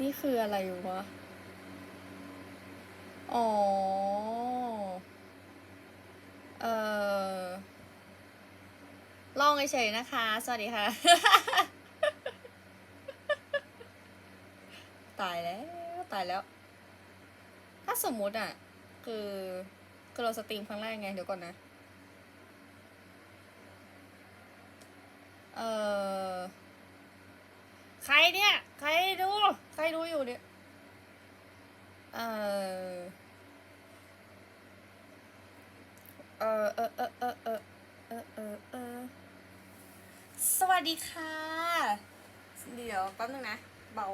นี่คืออะไรวะ อ๋อ เออลองเฉยๆนะคะ สวัสดีค่ะ ตายแล้ว ตายแล้ว ถ้าสมมุติอะ คือคือเราสตรีมครั้งแรกไง เดี๋ยวก่อนนะ เออใครเนี่ย ครดู ใครดูอยู่เนี่ย เออเออเออเออเออเออเออเออเออสวัสดีค่ะ เดี๋ยวแป๊บนึงนะ เบา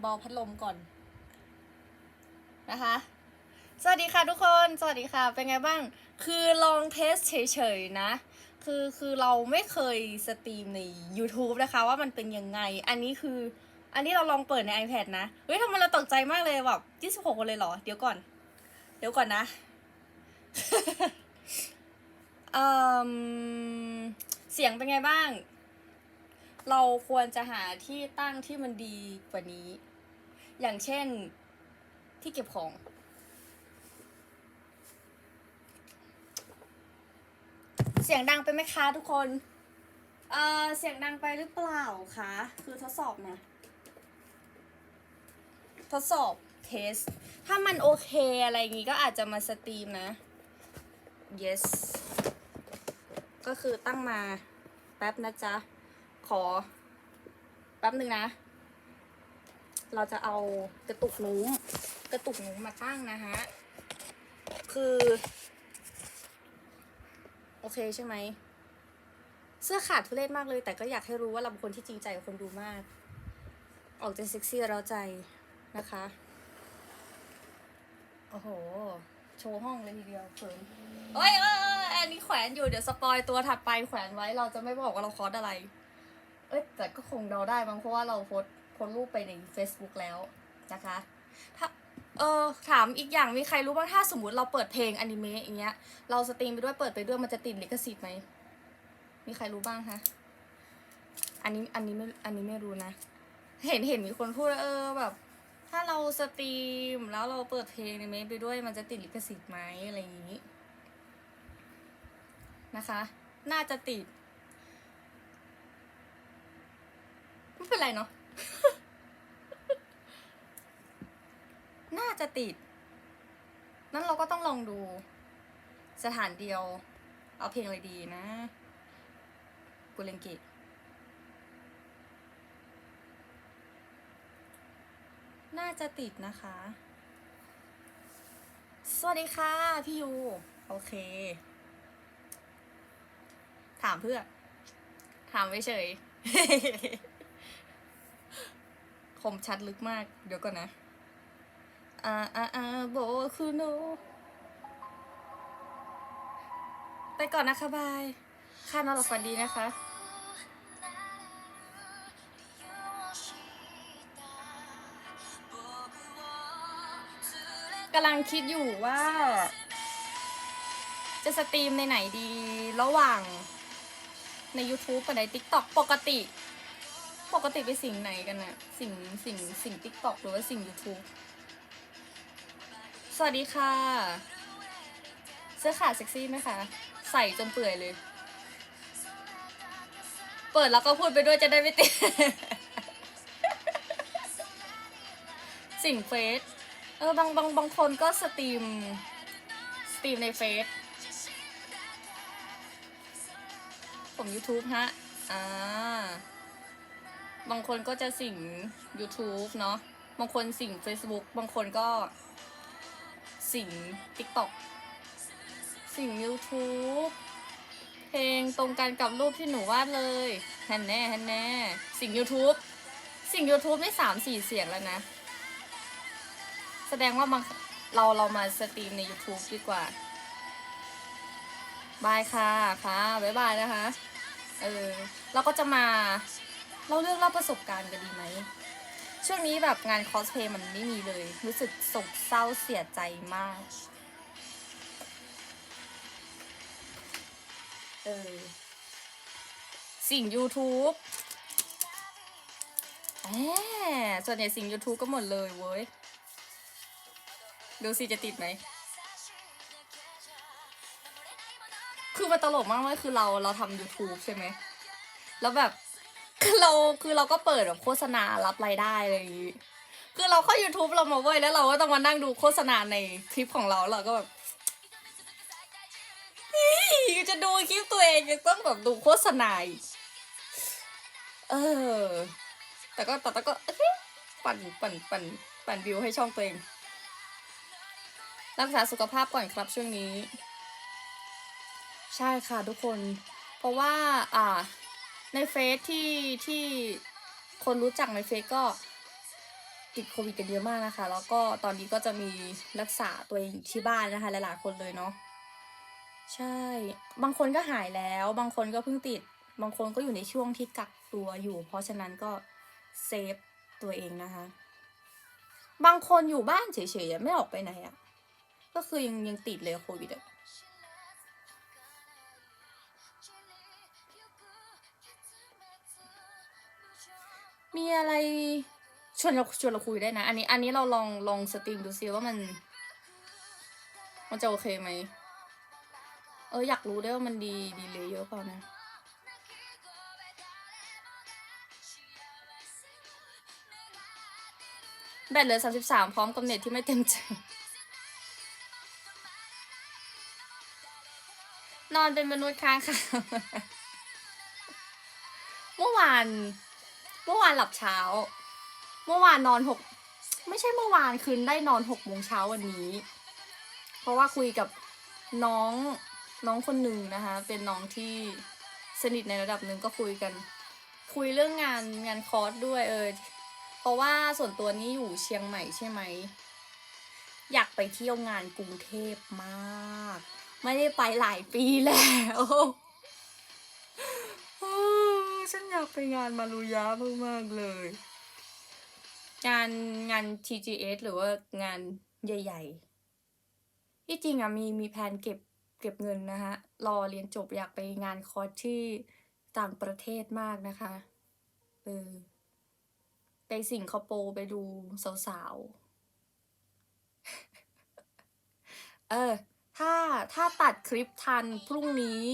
เบาพัดลมก่อน นะคะ สวัสดีค่ะทุกคน สวัสดีค่ะ เป็นไงบ้าง คือลองเทสเฉยๆนะ คือคือเราไม่เคยสตรีมใน YouTube นะคะ ว่ามันเป็นยังไง อันนี้คือ อันนี้เราลองเปิดใน iPad นะ เฮ้ยทำไมเราตกใจมากเลยแบบ26คนเลยเหรอ เดี๋ยวก่อน เดี๋ยวก่อนนะเเสียงเป็นไงบ้าง เราควรจะหาที่ตั้งที่มันดีกว่านี้ อย่างเช่นที่เก็บของ เสียงดังไปไหมคะทุกคนเอ่อเสียงดังไปหรือเปล่าคะ คือทดสอบนะ ทดสอบเทส ถ้ามันโอเคอะไรอย่างงี้ก็อาจจะมาสตรีมนะ yes ก็คือตั้งมาแป๊บนะจ๊ะ ขอ แป๊บหนึ่งนะ เราจะเอากระตุกนุ้มกระตุกนุ้มมาตั้งนะฮะ คือ โอเคใช่ไหม เสื้อขาดทุเรศมากเลย แต่ก็อยากให้รู้ว่าเราเป็นคนที่จริงใจกับคนดูมาก ออกจะเซ็กซี่เราใจนะคะ โอ้โห โชว์ห้องเลยทีเดียวเขินเอ้ยเอยเอยอันนี้แขวนอยู่เดี๋ยวสปอยตัวถัดไปแขวนไว้เราจะไม่บอกว่าเราคอสอะไร เอ้ยแต่ก็คงเดาได้มั้งเพราะว่าเราโพสโพสรูปไปใน Facebook แล้วนะคะ ถ้า เออถามอีกอย่างมีใครรู้บ้างถ้าสมมติเราเปิดเพลงอนิเมะอย่างเงี้ย เราสตรีมไปด้วยเปิดไปด้วยมันจะติดลิขสิทธิ์ไหมมีใครรู้บ้างคะอันนี้อันนี้ไม่อันนี้ไม่รู้นะ เห็นเห็นมีคนพูดเออแบบ ถ้าเราสตรีมแล้วเราเปิดเพลงในเมะไปด้วยมันจะติดลิขสิทธิ์ไหมอะไรอย่างนี้นะคะ น่าจะติดไม่เป็นไรเนาะ น่าจะติด นั้นเราก็ต้องลองดู สถานเดียว เอาเพลงอะไรดีนะกุเลงกิน่าจะติดนะคะ สวัสดีค่ะ พี่ยู โอเค ถามเพื่อ ถามไว้เฉย คมชัดลึกมาก เดี๋ยวก่อนนะ อ่าอ่าอ่าโบคุโนไปก่อนนะคะบาย ค่านอนหลับฝันดีนะคะกำลังคิดอยู่ว่า จะสตรีมในไหนดีระหว่างใน YouTube กับใน TikTok ปกติ ปกติไปสิ่งไหนกันนะสิ่งสิ่งสิ่ง TikTok หรือว่าสิ่ง YouTube สวัสดีค่ะ เสื้อขาดเซ็กซี่ไหมคะ ใส่จนเปื่อยเลย เปิดแล้วก็พูดไปด้วยจะได้ไม่ติดสิ่งเฟซเออบางบางบางคนก็สตรีม สตรีมในเฟซผม YouTube ฮะ อ่า บางคนก็จะสิ่ง YouTube เนาะ บางคนสิ่ง Facebook บางคนก็ สิง TikTok สิง YouTube เพลงตรงกันกับรูปที่หนูวาดเลยแฮนแน่แฮนแน่สิง YouTube สิง YouTube นี่สามสี่เสียงแล้วนะ แสดงว่าบางเราเรามาสตรีมใน YouTube ดีกว่าบายค่ะค่ะบ๊ายบายนะคะ เออ เราก็จะมาเล่าเรื่องเล่าประสบการณ์กันดีไหม ช่วงนี้แบบงานคอสเพย์มันไม่มีเลย รู้สึกโศกเศร้าเสียใจมาก เออ สิ่ง YouTube แหมส่วนใหญ่สิ่ง YouTube ก็หมดเลยเว้ย ดูสิจะติดไหม คือมันตลกมากเลยคือเราเราทำ YouTube ใช่ไหม แล้วแบบ คือเราคือเราก็เปิดแบบโฆษณารับรายได้อะไรอย่างงี้คือเราเข้า YouTube เรามาเว้ยแล้วเราก็ต้องมานั่งดูโฆษณาในคลิปของเราเราก็แบบจะดูคลิปตัวเองยังต้องแบบดูโฆษณาเออ แต่ก็แต่ก็ปั่นปั่นปั่นปั่นวิวให้ช่องตัวเอง รักษาสุขภาพก่อนครับช่วงนี้ ใช่ค่ะทุกคน เพราะว่า อ่า ในเฟซที่ที่คนรู้จักในเฟซก็ติดโควิดกันเยอะมากนะคะ แล้วก็ตอนนี้ก็จะมีรักษาตัวเองที่บ้านนะคะ หลายๆคนเลยเนาะใช่ บางคนก็หายแล้ว บางคนก็เพิ่งติด บางคนก็อยู่ในช่วงที่กักตัวอยู่ เพราะฉะนั้นก็เซฟตัวเองนะคะ บางคนอยู่บ้านเฉยๆไม่ออกไปไหนอะก็คือยังยังติดเลยโควิดอะ มีอะไรชวนเราชวนเราคุยได้นะ อันนี้อันนี้เราลองลองสตรีมดูซิว่ามัน มันจะโอเคไหมเอออยากรู้ด้วยว่ามันดีดีเลยเยอะเปล่านะแบตเหลือสามสิบสามพร้อมกับเน็ตที่ไม่เต็มใจ นอนเป็นมนุษย์ค้างค่ะ เมื่อวาน เมื่อวานหลับเช้า เมื่อวานนอนหกไม่ใช่เมื่อวานคืนได้นอนหกโมงเช้าวันนี้ เพราะว่าคุยกับน้องน้องคนหนึ่งนะคะ เป็นน้องที่สนิทในระดับหนึ่งก็คุยกัน คุยเรื่องงานงานคอร์สด้วยเออเพราะว่าส่วนตัวนี้อยู่เชียงใหม่ใช่ไหมอยากไปเที่ยวงานกรุงเทพมาก ไม่ได้ไปหลายปีแล้ว ฉันอยากไปงานมารุยะมากๆเลย งานงาน TGS หรือว่างานใหญ่ ๆ ที่จริงอะมีมีแผนเก็บเก็บเงินนะคะ รอเรียนจบอยากไปงานคอร์สที่ต่างประเทศมากนะคะเออไปสิงคโปร์ไปดูสาวๆ เออ ถ้าถ้าตัดคลิปทันพรุ่งนี้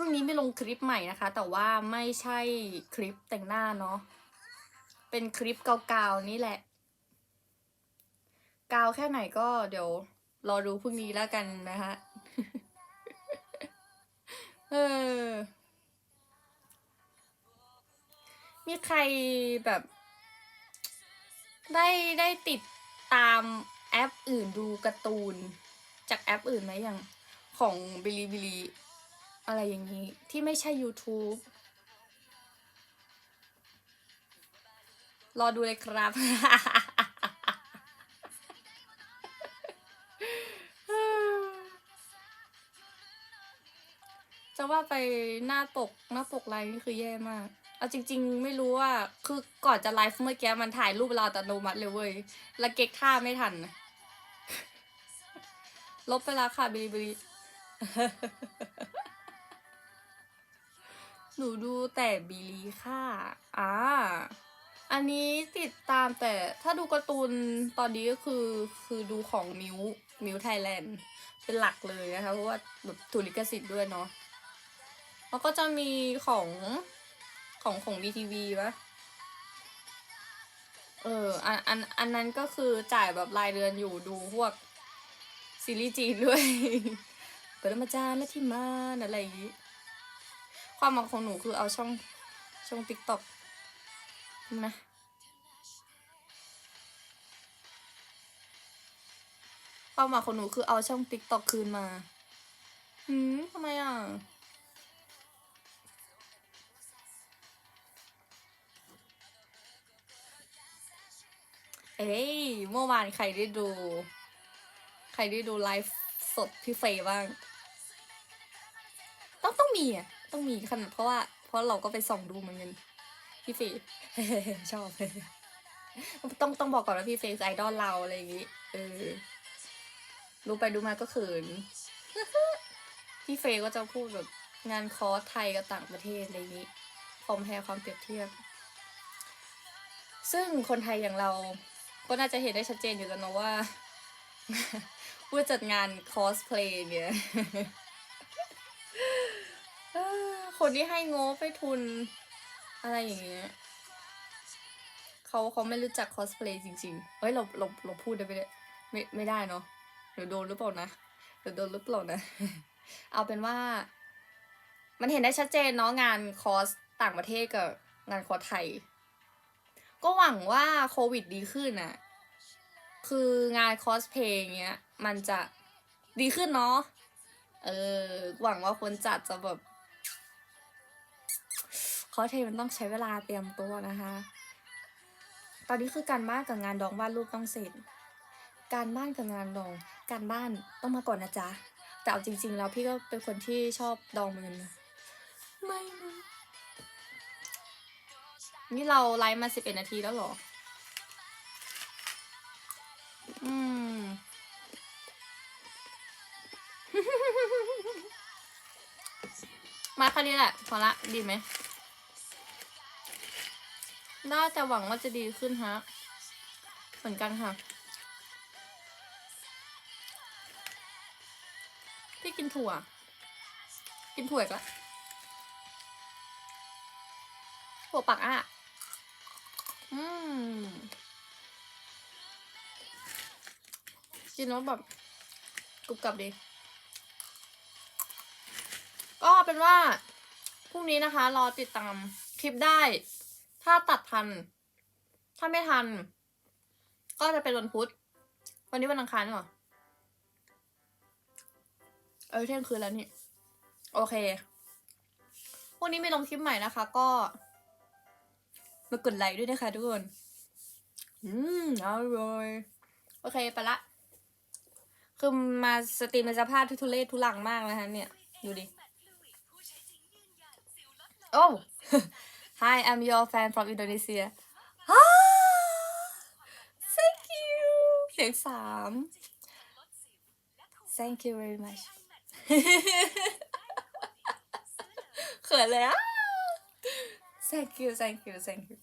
รุ่งนี้ไม่ลงคลิปใหม่นะคะ แต่ว่าไม่ใช่คลิปแต่งหน้าเนาะเป็นคลิปเก่าๆนี่แหละ กาวแค่ไหนก็เดี๋ยวรอดูพรุ่งนี้แล้วกันนะคะเออ มีใครแบบ ได้ได้ติดตามแอปอื่นดูการ์ตูน จากแอปอื่นไหมอย่างของบิลิบิลิ อะไรอย่างนี้ ที่ไม่ใช่ YouTube รอดูเลยครับ จะว่าไปหน้าปกหน้าปกไลน์นี่คือแย่มาก เอาจริง ๆ ไม่รู้ว่า คือก่อนจะไลฟ์เมื่อกี้มันถ่ายรูปเราอัตโนมัติเลยเว้ย แล้วเก๊กท่าไม่ทัน ลบไปแล้วค่ะบิลิบิลิ หนูดูแต่บิลีค่ะอ่าอันนี้ติดตามแต่ถ้าดูการ์ตูนตอนนี้ก็คือคือดูของมิวมิวไทยแลนด์เป็นหลักเลยนะคะเพราะว่าแบบถูกลิขสิทธิ์ด้วยเนาะแล้วก็จะมีของของของ BTV ปะเอออันอันอันนั้นก็คือจ่ายแบบรายเดือนอยู่ดูพวกซีรีส์จีนด้วยเปิดมาจารย์และที่มานอะไรอย่างงี้ ความหวังของหนูคือเอาช่องช่องติ๊กต็อกนะความหวังของหนูคือเอาช่องติ๊กต็อกคืนมาหืมทำไมอะเอ้ยเมื่อวานใครได้ดู ใครได้ดูไลฟ์สดพี่เฟยบ้าง ต้องต้องมีอะ ต้องมีขนาดเพราะว่า เพราะเราก็ไปส่องดูเหมือนกันพี่เฟย์ชอบ ต้องต้องบอกก่อนว่าพี่เฟย์ไอดอลเราอะไรอย่างงี้ เออดูไปดูมาก็เขิน พี่เฟย์ก็จะพูดแบบงานคอร์สไทยกับต่างประเทศอะไรอย่างนี้คอมแพรความเปรียบเทียบ ซึ่งคนไทยอย่างเรา ก็น่าจะเห็นได้ชัดเจนอยู่แล้วเนอะว่าผู้จัดงานคอสเพลย์เนี่ย คนที่ให้งบไปทุน อะไรอย่างเงี้ยเขาเขาไม่รู้จักคอสเพลย์จริงๆ เฮ้ยเราเราเราพูดได้ไหมเนี่ยไม่ไม่ได้เนาะเดี๋ยวโดนหรือเปล่านะเดี๋ยวโดนหรือเปล่านะ เอาเป็นว่า มันเห็นได้ชัดเจนเนาะงานคอสต่างประเทศกับงานคอสไทย ก็หวังว่าโควิดดีขึ้นน่ะคืองานคอสเพลย์เงี้ย มันจะดีขึ้นเนาะเออหวังว่าคนจัดจะแบบ อสเพลย์มันต้องใช้เวลาเตรียมตัวนะคะ ตอนนี้คือการบ้านกับงานดองวาดรูปต้องเสร็จ การบ้านกับงานดอง การบ้านต้องมาก่อนนะจ๊ะ แต่เอาจริง ๆ แล้วพี่ก็เป็นคนที่ชอบดองเหมือนกันนะไม่นะนี่เราไลฟ์มาสิบเอ็ดนาทีแล้วหรอ อืม มาแค่นี้แหละ พอละ ดีไหม น่าจะหวังว่าจะดีขึ้นฮะ เหมือนกันค่ะ พี่กินถั่ว กินถั่วอีกล้วถั่วปักอะ อืม กินแล้วแบบกรุบกรับดี ก็เป็นว่าพรุ่งนี้นะคะ รอติดตามคลิปได้ ถ้าตัดทัน ถ้าไม่ทัน ก็จะเป็นวันพุธ วันนี้วันอังคารหรอ เออเที่ยงคืนแล้วนี่ โอเค วันนี้ไม่ลงคลิปใหม่นะคะ ก็ มากดไลค์ด้วยนะคะทุกคน อืมอร่อยโอเค ไปละ คือมาสตรีมในสภาพที่ทุเรศทุลังมากนะคะเนี่ย ดูดิ โอ้ Hi I'm your fan from Indonesia ฮ่า Thank you เสียงสาม Thank you very much เขินเลยอ่ะ Thank you thank you thank you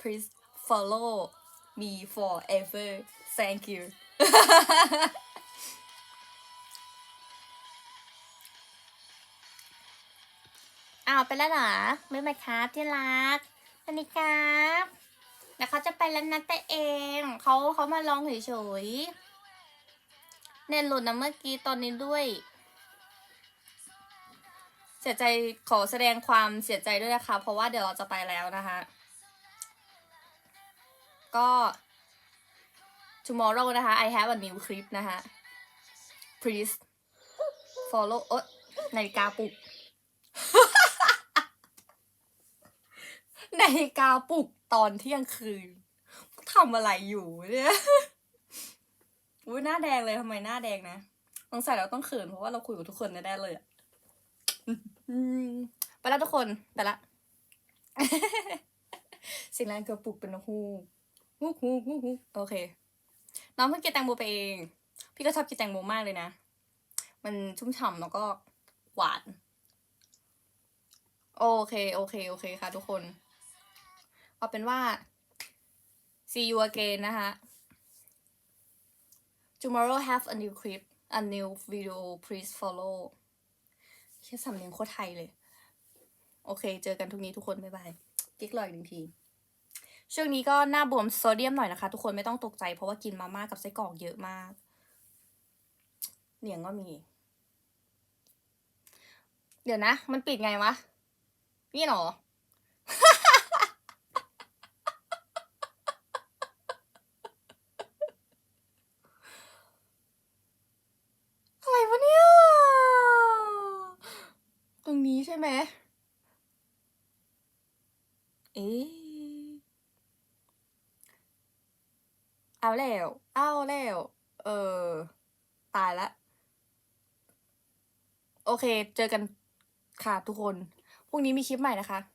Please follow me forever Thank you ไปแล้วเหรอไม่มาครับที่รักสวัสดีครับเดี๋ยวเขาจะไปแล้วนะแต่เองเขาเขามาลองเฉยๆเน็ตหลุดนะเมื่อกี้ตอนนี้ด้วยเสียใจขอแสดงความเสียใจด้วยนะคะ เพราะว่าเดี๋ยวเราจะไปแล้วนะคะก็ tomorrow นะคะ I have a new clip นะคะ please follow เอ้ยนาฬิกาปลุก นาฬิกาปลุกตอนเที่ยงคืนทำอะไรอยู่เนี่ยอุ้ยหน้าแดงเลยทำไมหน้าแดงนะสงสัยเราต้องเขินเพราะว่าเราคุยกับทุกคนแน่ๆเลยอะไปแล้วทุกคนไปละสิ่งแรกคือปลุกเป็นฮูฮูฮูฮูฮูโอเค น้องเพิ่งกินแตงโมไปเอง พี่ก็ชอบกินแตงโมมากเลยนะ มันชุ่มฉ่ำแล้วก็หวาน โอเค โอเค โอเคค่ะทุกคน เอาเป็นว่า see you again นะคะ tomorrow have a new clip a new video please follow แค่สำเนียงโคตรไทยเลย โอเค เจอกันทุกนี้ทุกคน บ๊ายบาย กิ๊กรออีกหนึ่งทีช่วงนี้ก็หน้าบวมโซเดียมหน่อยนะคะ ทุกคนไม่ต้องตกใจเพราะว่ากินมาม่ากับไส้กรอกเยอะมาก เหนียงก็มี เดี๋ยวนะ มันปิดไงวะ นี่หรอ อะไรวะเนี่ย ตรงนี้ใช่ ไหม เอ๊ะเอาแล้ว เอาแล้ว เออ ตายละ โอเค เจอกันค่ะทุกคน พรุ่งนี้มีคลิปใหม่นะคะ